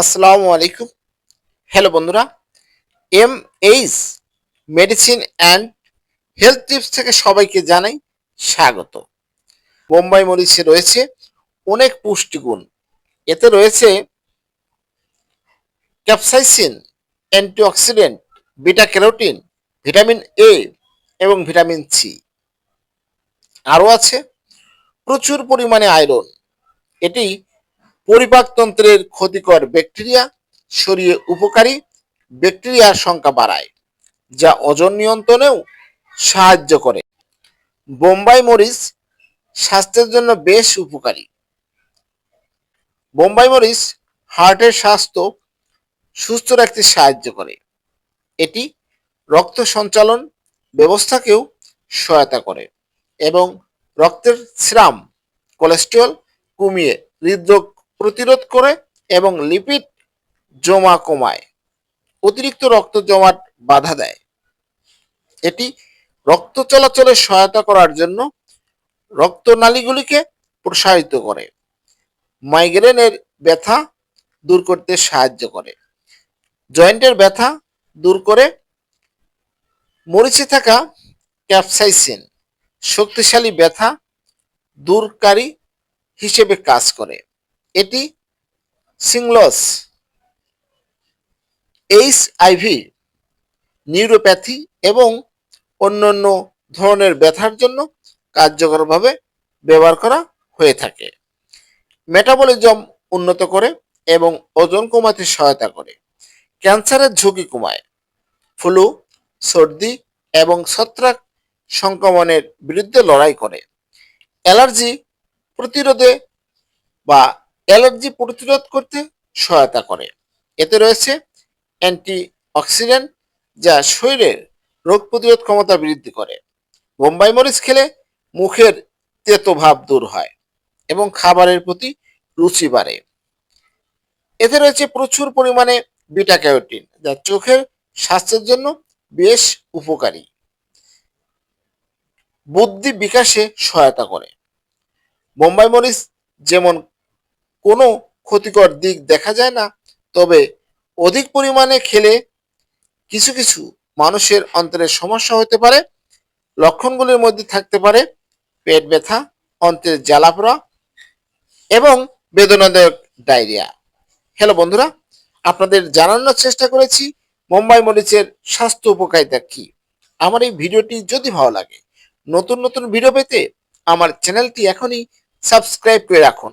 আসসালামু আলাইকুম। হ্যালো বন্ধুরা M H medicine and health tips থেকে সবাইকে জানাই স্বাগত। বোম্বাই মরিচে রয়েছে অনেক পুষ্টিগুণ। এতে রয়েছে capsaicin antioxidant beta carotene vitamin A এবং ভিটামিন সি আরও আছে, প্রচুর পরিমাণে আয়রন এটি পরিপাকতন্ত্রের ক্ষতিকর ব্যাকটেরিয়া সরিয়ে উপকারী ব্যাকটেরিয়ার সংখ্যা বাড়ায়, যা ওজন নিয়ন্ত্রণেও সাহায্য করে। বোম্বাই মরিচ স্বাস্থ্যের জন্য বেশ উপকারী। বোম্বাই মরিচ হার্টের স্বাস্থ্য সুস্থ রাখতে সাহায্য করে। এটি রক্ত সঞ্চালন ব্যবস্থাকেও সহায়তা করে এবং রক্তের শ্রাম কোলেস্টেরল কমিয়ে হৃদরোগ প্রতিরোধ করে এবং লিপিড জমা কমায়। অতিরিক্ত রক্ত জমাট বাধা দেয়। এটি রক্ত চলাচলে সহায়তা করার জন্য রক্তনালীগুলিকে প্রসারিত করে। মাইগ্রেনের ব্যথা দূর করতে সাহায্য করে। জয়েন্টের ব্যথা দূর করে মরিচে থাকা ক্যাপসাইসিন শক্তিশালী ব্যথা দূরকারী হিসেবে কাজ করে। এটি সিংলস এইচ আইভি নিউরোপ্যাথি এবং অন্যান্য ধরনের ব্যথার জন্য কার্যকরভাবে ব্যবহার করা হয়ে থাকে। মেটাবলিজম উন্নত করে এবং ওজন কমাতে সহায়তা করে। ক্যান্সারের ঝুঁকি কমায়। ফ্লু সর্দি এবং ছত্রাক সংক্রমণের বিরুদ্ধে লড়াই করে। অ্যালার্জি প্রতিরোধে বা অ্যালার্জি প্রতিরোধ করতে সহায়তা করে। এতে রয়েছে অ্যান্টি অক্সিডেন্ট যা শরীরের রোগ প্রতিরোধ ক্ষমতা বৃদ্ধি করে। বোম্বাই মরিচ খেলে মুখের তেতো ভাব দূর হয় এবং খাবারের প্রতি রুচি বাড়ে। এতে রয়েছে প্রচুর পরিমাণে বিটা ক্যারোটিন যা চোখের স্বাস্থ্যের জন্য বেশ উপকারী। বুদ্ধি বিকাশে সহায়তা করে। বোম্বাই মরিচ যেমন কোনো ক্ষতিকর দিক দেখা যায় না। তবে অধিক পরিমাণে খেলে কিছু কিছু মানুষের অন্তরের সমস্যা হতে পারে, লক্ষণগুলির মধ্যে থাকতে পারে পেট ব্যথা, অন্ত্রের জ্বালাপোড়া এবং বেদনাদায়ক ডায়রিয়া। হ্যালো বন্ধুরা, আপনাদের জানানোর চেষ্টা করেছি মুম্বাই মরিচের স্বাস্থ্য উপকারিতা কি। আমার এই ভিডিওটি যদি ভালো লাগে, নতুন নতুন ভিডিও পেতে আমার চ্যানেলটি এখনই সাবস্ক্রাইব করে রাখুন।